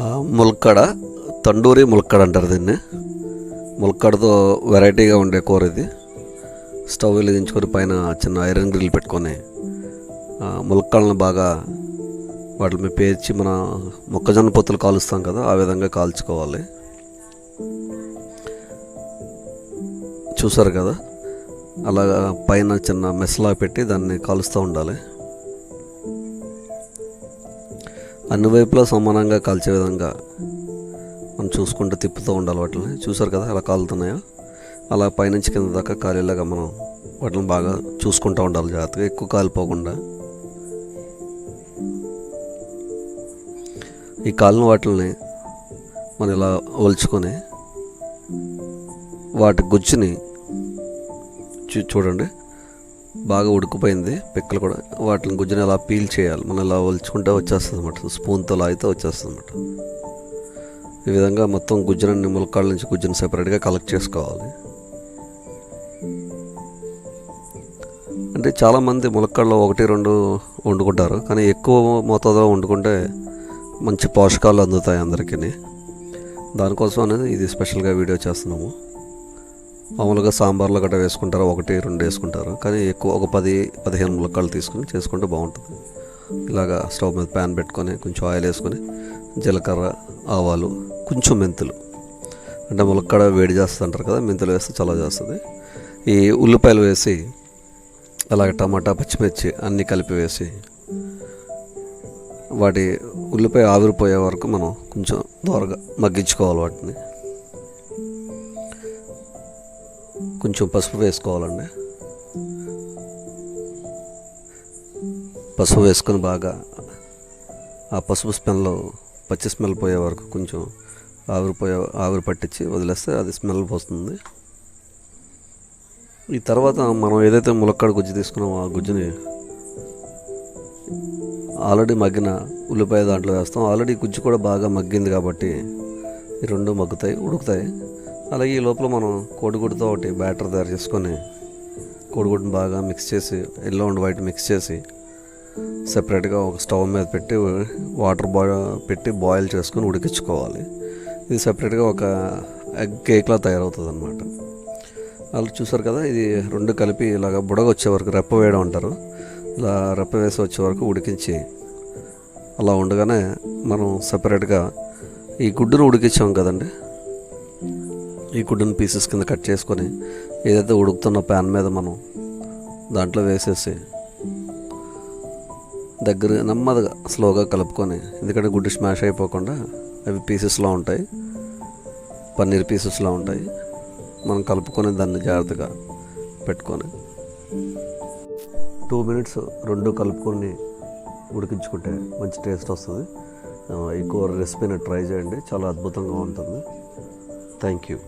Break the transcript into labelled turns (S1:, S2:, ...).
S1: ఆ, ములక్కడ తండూరి ములక్కడ అంటారు దీన్ని. ములక్కడతో వెరైటీగా ఉండే కూర ఇది. స్టవ్ వెలిగించుకొని పైన చిన్న ఐరన్ గ్రిల్ పెట్టుకొని ఆ, బాగా వాటిని పేర్చి మన మొక్కజొన్న పొత్తులు కాలుస్తాం కదా ఆ విధంగా కాల్చుకోవాలి. చూసారు కదా? అలాగా పైన చిన్న మెస్లా పెట్టి దాన్ని కాలుస్తూ ఉండాలి. అన్ని వైపులా సమానంగా కాల్చే విధంగా మనం చూసుకుంటూ తిప్పుతూ ఉండాలి వాటిని. చూసారు కదా ఎలా కాలుతున్నాయో? అలా పైనుంచి కింద దాకా కాలేలాగా మనం వాటిని బాగా చూసుకుంటూ ఉండాలి జాగ్రత్తగా. ఎక్కువ కాలిపోకుండా. ఈ కాలిన వాటిని మనం ఇలా ఒలుచుకొని వాటి గుజ్జుని చూ చూడండి. బాగా ఉడికిపోయింది పిక్కలు కూడా. వాటిని గుజ్జుని అలా పీల్ చేయాలి. మనం ఇలా ఒలుచుకుంటే వచ్చేస్తుంది అనమాట స్పూన్తో లాగితే వచ్చేస్తుంది అనమాట ఈ విధంగా మొత్తం గుజ్జుని ములక్కాళ్ళ నుంచి గుజ్జుని సెపరేట్గా కలెక్ట్ చేసుకోవాలి. అంటే చాలామంది ములక్కాళ్ళు ఒకటి రెండు వండుకుంటారు. కానీ ఎక్కువ మోతాదులో వండుకుంటే మంచి పోషకాలు అందుతాయి అందరికీ దానికోసం అనేది ఇది స్పెషల్గా వీడియో చేస్తున్నాము. మామూలుగా సాంబార్లో గట్రా వేసుకుంటారు ఒకటి రెండు వేసుకుంటారు. కానీ ఎక్కువ ఒక పది పదిహేను ములక్కాళ్ళు తీసుకుని చేసుకుంటే బాగుంటుంది. ఇలాగా స్టవ్ మీద ప్యాన్ పెట్టుకొని కొంచెం ఆయిల్ వేసుకొని జీలకర్ర ఆవాలు కొంచెం మెంతులు. అంటే ములక్కాడ వేడి చేస్తుంటారు కదా మెంతులు వేస్తే చల్ల చేస్తుంది. ఈ ఉల్లిపాయలు వేసి అలాగే టమాటా పచ్చిమిర్చి అన్నీ కలిపి వేసి వాటి ఉల్లిపాయ ఆవిరిపోయే వరకు మనం కొంచెం దోరగా మగ్గించుకోవాలి వాటిని. కొంచెం పసుపు వేసుకోవాలండి. పసుపు వేసుకొని బాగా ఆ పసుపు స్మెల్ పచ్చి స్మెల్ పోయే వరకు కొంచెం ఆవిరిపోయే ఆవిరి పట్టించి వదిలేస్తే అది స్మెల్ పోతుంది. ఈ తర్వాత మనం ఏదైతే ములక్కాడ గుజ్జు తీసుకున్నామో ఆ గుజ్జుని ఆల్రెడీ మగ్గిన ఉల్లిపాయ దాంట్లో వేస్తాం. ఆల్రెడీ గుజ్జు కూడా బాగా మగ్గింది కాబట్టి ఈ రెండు మగ్గుతాయి ఉడుకుతాయి. అలాగే ఈ లోపల మనం కోడిగుడ్డుతో ఒకటి బ్యాటర్ తయారు చేసుకొని కోడిగుడ్డుని బాగా మిక్స్ చేసి ఎల్లో అండ్ వైట్ మిక్స్ చేసి సపరేట్గా ఒక స్టవ్ మీద పెట్టి వాటర్ బాయ్ పెట్టి బాయిల్ చేసుకొని ఉడికించుకోవాలి. ఇది సపరేట్గా ఒక ఎగ్ కేక్లా తయారవుతుంది అనమాట వాళ్ళు చూసారు కదా ఇది రెండు కలిపి ఇలాగ బుడగ వచ్చే వరకు రెప్ప వేయడం అంటారు. ఇలా రెప్ప వేసి వచ్చే వరకు ఉడికించి అలా ఉండగానే మనం సపరేట్గా ఈ గుడ్డును ఉడికించాం కదండి. ఈ గుడ్డును పీసెస్ కింద కట్ చేసుకొని ఏదైతే ఉడుకుతున్న ప్యాన్ మీద మనం దాంట్లో వేసేసి దగ్గర నెమ్మదిగా స్లోగా కలుపుకొని ఎందుకంటే గుడ్డు స్మాష్ అయిపోకుండా అవి పీసెస్లో ఉంటాయి. పన్నీర్ పీసెస్లో ఉంటాయి. మనం కలుపుకొని దాన్ని జాగ్రత్తగా పెట్టుకొని టూ మినిట్స్ రెండు కలుపుకొని ఉడికించుకుంటే మంచి టేస్ట్ వస్తుంది. ఈ కూర రెసిపీని ట్రై చేయండి. చాలా అద్భుతంగా ఉంటుంది. Thank you